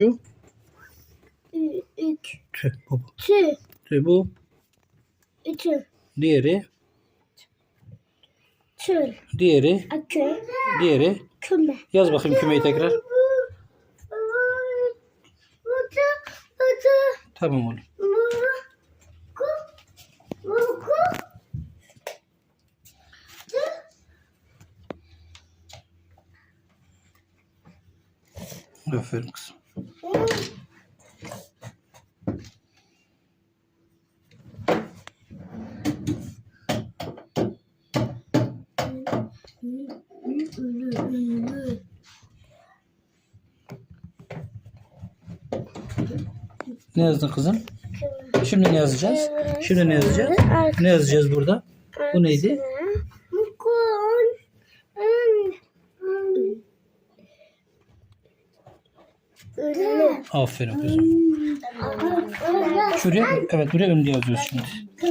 Şu. Ü, ük, Tüh bu. bu. tü, Tüh bu. ütü, Diğeri. tül, Diğeri. akü, Diğeri. küme. Yaz bakayım kümeyi tekrar. Tamam oğlum. Aferin kızım. Ne yazdın kızım? Şimdi ne yazacağız? Şimdi ne yazacağız? Ne yazacağız burada? Bu neydi? Aferin kızım. Şuraya, evet buraya ünlü yazıyoruz şimdi.